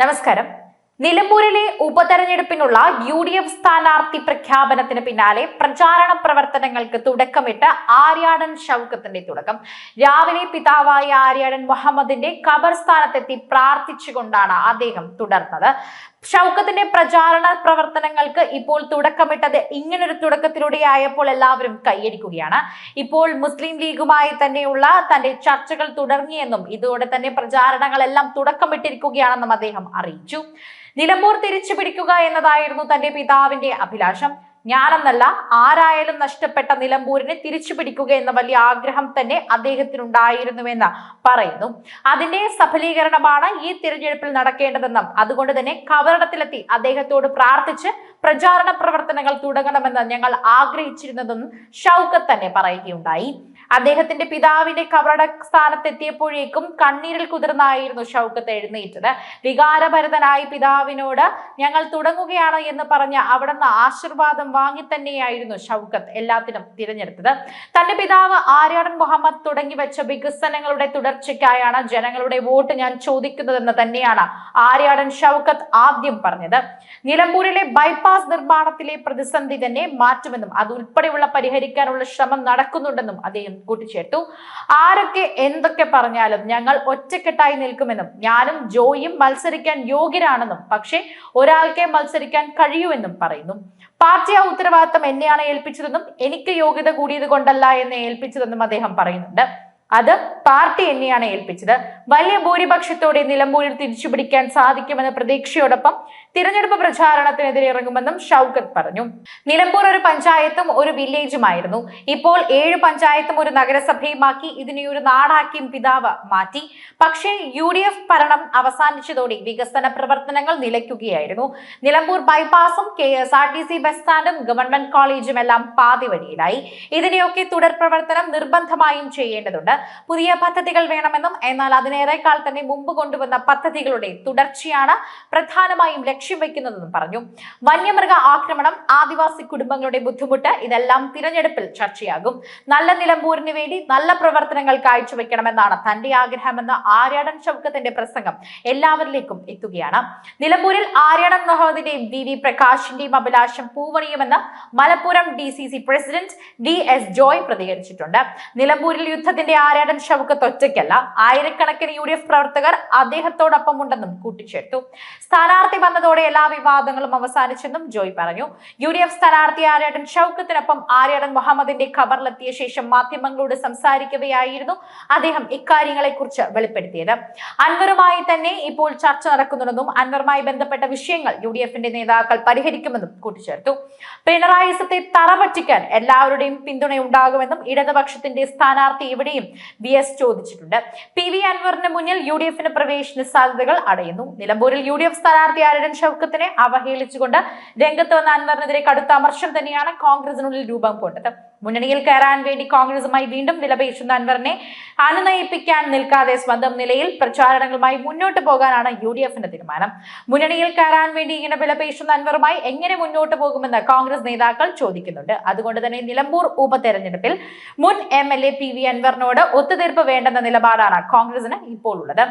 നമസ്കാരം. നിലമ്പൂരിലെ ഉപതെരഞ്ഞെടുപ്പിനുള്ള U D F സ്ഥാനാർത്ഥി പ്രഖ്യാപനത്തിന് പിന്നാലെ പ്രചാരണ പ്രവർത്തനങ്ങൾക്ക് തുടക്കമിട്ട് ആര്യാടൻ ഷൗക്കത്തിന്റെ തുടക്കം. രാവിലെ പിതാവായ ആര്യാടൻ മുഹമ്മദിന്റെ ഖബർസ്ഥാനത്തെത്തി പ്രാർത്ഥിച്ചുകൊണ്ടാണ് അദ്ദേഹം തുടർന്നത്. ഷൗക്കത്തിന്റെ പ്രചാരണ പ്രവർത്തനങ്ങൾക്ക് ഇപ്പോൾ തുടക്കമിട്ടത് ഇങ്ങനൊരു തുടക്കത്തിലൂടെ ആയപ്പോൾ എല്ലാവരും കൈയടിക്കുകയാണ്. ഇപ്പോൾ മുസ്ലിം ലീഗുമായി തന്നെയുള്ള തന്റെ ചർച്ചകൾ തുടങ്ങിയെന്നും ഇതോടെ തന്നെ പ്രചാരണങ്ങളെല്ലാം തുടക്കമിട്ടിരിക്കുകയാണെന്നും അദ്ദേഹം അറിയിച്ചു. നിലമ്പൂർ തിരിച്ചു പിടിക്കുക എന്നതായിരുന്നു തന്റെ പിതാവിന്റെ അഭിലാഷം. ഞാനെന്നല്ല ആരായാലും നഷ്ടപ്പെട്ട നിലമ്പൂരിനെ തിരിച്ചു പിടിക്കുക എന്ന വലിയ ആഗ്രഹം തന്നെ അദ്ദേഹത്തിനുണ്ടായിരുന്നുവെന്ന് പറയുന്നു. അതിന്റെ സഫലീകരണമാണ് ഈ തിരഞ്ഞെടുപ്പിൽ നടക്കേണ്ടതെന്നും അതുകൊണ്ട് തന്നെ കവറിടത്തിലെത്തി അദ്ദേഹത്തോട് പ്രാർത്ഥിച്ച് പ്രചാരണ പ്രവർത്തനങ്ങൾ തുടങ്ങണമെന്ന് ഞങ്ങൾ ആഗ്രഹിച്ചിരുന്നതെന്നും ഷൗക്കത്ത് തന്നെ പറയുകയുണ്ടായി. അദ്ദേഹത്തിന്റെ പിതാവിന്റെ കവറട സ്ഥാനത്തെത്തിയപ്പോഴേക്കും കണ്ണീരിൽ കുതിർന്നായിരുന്നു ഷൗക്കത്ത് എഴുന്നേറ്റത്. വികാരഭരതനായി പിതാവിനോട് ഞങ്ങൾ തുടങ്ങുകയാണ് എന്ന് പറഞ്ഞ് അവിടുന്ന് ആശീർവാദം വാങ്ങി തന്നെയായിരുന്നു ഷൗക്കത്ത് എല്ലാത്തിനും തിരഞ്ഞെടുത്തത്. തന്റെ പിതാവ് ആര്യാടൻ മുഹമ്മദ് തുടങ്ങി വെച്ച വികസനങ്ങളുടെ തുടർച്ചയ്ക്കായാണ് ജനങ്ങളുടെ വോട്ട് ഞാൻ ചോദിക്കുന്നതെന്ന് തന്നെയാണ് ആര്യാടൻ ഷൗക്കത്ത് ആദ്യം പറഞ്ഞത്. നിലമ്പൂരിലെ ബൈപ്പാസ് നിർമ്മാണത്തിലെ പ്രതിസന്ധി തന്നെ മാറ്റുമെന്നും അത് ഉൾപ്പെടെയുള്ള പരിഹരിക്കാനുള്ള ശ്രമം നടക്കുന്നുണ്ടെന്നും അദ്ദേഹം കൂട്ടിച്ചേർത്തു. ആരൊക്കെ എന്തൊക്കെ പറഞ്ഞാലും ഞങ്ങൾ ഒറ്റക്കെട്ടായി നിൽക്കുമെന്നും ഞാനും ജോയിയും മത്സരിക്കാൻ യോഗ്യരാണെന്നും പക്ഷേ ഒരാൾക്കേ മത്സരിക്കാൻ കഴിയൂവെന്നും പറയുന്നു. പാർട്ടി ആ ഉത്തരവാദിത്തം എന്നെയാണ് ഏൽപ്പിച്ചതെന്നും എനിക്ക് യോഗ്യത കൂടിയത് കൊണ്ടല്ല എന്നെ ഏൽപ്പിച്ചതെന്നും അദ്ദേഹം പറയുന്നുണ്ട്. അത് പാർട്ടി എന്നെയാണ് ഏൽപ്പിച്ചത്. വലിയ ഭൂരിപക്ഷത്തോടെ നിലമ്പൂരിൽ തിരിച്ചുപിടിക്കാൻ സാധിക്കുമെന്ന പ്രതീക്ഷയോടൊപ്പം തിരഞ്ഞെടുപ്പ് പ്രചാരണത്തിനെതിരെ ഇറങ്ങുമെന്നും ഷൗക്കത്ത് പറഞ്ഞു. നിലമ്പൂർ ഒരു പഞ്ചായത്തും ഒരു വില്ലേജുമായിരുന്നു. ഇപ്പോൾ ഏഴ് പഞ്ചായത്തും ഒരു നഗരസഭയുമാക്കി ഇതിനെ ഒരു നാടാക്കിയും പിതാവ് മാറ്റി. പക്ഷേ യു ഡി എഫ് ഭരണം അവസാനിച്ചതോടെ വികസന പ്രവർത്തനങ്ങൾ നിലയ്ക്കുകയായിരുന്നു. Nilambur ബൈപ്പാസും K S R T C bus സ്റ്റാൻഡും government കോളേജും എല്ലാം പാതി ഇതിനെയൊക്കെ തുടർ പ്രവർത്തനം നിർബന്ധമായും ചെയ്യേണ്ടതുണ്ട്. പുതിയ പദ്ധതികൾ വേണമെന്നും എന്നാൽ അതിനേറെക്കാൾ തന്നെ മുമ്പ് കൊണ്ടുവന്ന പദ്ധതികളുടെ തുടർച്ചയാണ് പ്രധാനമായും ലക്ഷ്യം വെക്കുന്നതെന്നും പറഞ്ഞു. വന്യമൃഗ ആക്രമണം ആദിവാസി കുടുംബങ്ങളുടെ ബുദ്ധിമുട്ട് ഇതെല്ലാം തിരഞ്ഞെടുപ്പിൽ ചർച്ചയാകും. നല്ല നിലമ്പൂരിന് വേണ്ടി നല്ല പ്രവർത്തനങ്ങൾ കാഴ്ചവെക്കണമെന്നാണ് തന്റെ ആഗ്രഹമെന്ന് ആര്യാടൻ ചൗക്കത്തിന്റെ പ്രസംഗം എല്ലാവരിലേക്കും എത്തുകയാണ്. നിലമ്പൂരിൽ ആര്യാടൻ മുഹമ്മദിന്റെയും വി വി പ്രകാശിന്റെയും അഭിലാഷം പൂവണിയുമെന്ന് Malappuram D C C president D S Joy പ്രതികരിച്ചിട്ടുണ്ട്. നിലമ്പൂരിൽ യുദ്ധത്തിന്റെ ആര്യാടൻ ഷൗക്കത്ത് ഒറ്റയ്ക്കല്ല. ആയിരക്കണക്കിന് യു ഡി എഫ് പ്രവർത്തകർ അദ്ദേഹത്തോടൊപ്പം ഉണ്ടെന്നും കൂട്ടിച്ചേർത്തു. സ്ഥാനാർത്ഥി വന്നതോടെ എല്ലാ വിവാദങ്ങളും അവസാനിച്ചെന്നും ജോയ് പറഞ്ഞു. യു ഡി എഫ് സ്ഥാനാർത്ഥി ആര്യാടൻ ഷൗക്കത്തിനൊപ്പം ആര്യാടൻ മുഹമ്മദിന്റെ ഖബറിലെത്തിയ ശേഷം മാധ്യമങ്ങളോട് സംസാരിക്കവെയായിരുന്നു അദ്ദേഹം ഇക്കാര്യങ്ങളെക്കുറിച്ച് വെളിപ്പെടുത്തിയത്. അൻവറുമായി തന്നെ ഇപ്പോൾ ചർച്ച നടക്കുന്നുണ്ടെന്നും അൻവറുമായി ബന്ധപ്പെട്ട വിഷയങ്ങൾ യു ഡി എഫിന്റെ നേതാക്കൾ പരിഹരിക്കുമെന്നും കൂട്ടിച്ചേർത്തു. പിണറായി പിണറായിസത്തെ തറപറ്റിക്കാൻ എല്ലാവരുടെയും പിന്തുണയുണ്ടാകുമെന്നും ഇടതുപക്ഷത്തിന്റെ സ്ഥാനാർത്ഥി എവിടെയും വി എസ് ചോദിച്ചിട്ടുണ്ട്. പി വി അൻവറിന് മുന്നിൽ യു ഡി എഫിന് പ്രവേശന സാധ്യതകൾ അടയുന്നു. നിലമ്പൂരിൽ യു ഡി എഫ് സ്ഥാനാർത്ഥി ആരടൻ ഷൗക്കത്തിനെ അവഹേളിച്ചുകൊണ്ട് രംഗത്ത് വന്ന അൻവറിനെതിരെ കടുത്ത അമർഷം തന്നെയാണ് കോൺഗ്രസിനുള്ളിൽ രൂപം കൊണ്ടത്. മുന്നണിയിൽ കയറാൻ വേണ്ടി കോൺഗ്രസുമായി വീണ്ടും വിലപേശുന്ന അൻവറിനെ അനുനയിപ്പിക്കാൻ നിൽക്കാതെ സ്വന്തം നിലയിൽ പ്രചാരണങ്ങളുമായി മുന്നോട്ട് പോകാനാണ് യു ഡി എഫിന്റെ തീരുമാനം. മുന്നണിയിൽ കയറാൻ വേണ്ടി ഇങ്ങനെ വിലപേശുന്ന അൻവറുമായി എങ്ങനെ മുന്നോട്ട് പോകുമെന്ന് കോൺഗ്രസ് നേതാക്കൾ ചോദിക്കുന്നുണ്ട്. അതുകൊണ്ട് തന്നെ നിലമ്പൂർ ഉപതെരഞ്ഞെടുപ്പിൽ മുൻ M L A P V അൻവറിനോട് ഒത്തുതീർപ്പ് വേണ്ടെന്ന നിലപാടാണ് കോൺഗ്രസിന് ഇപ്പോൾ ഉള്ളത്.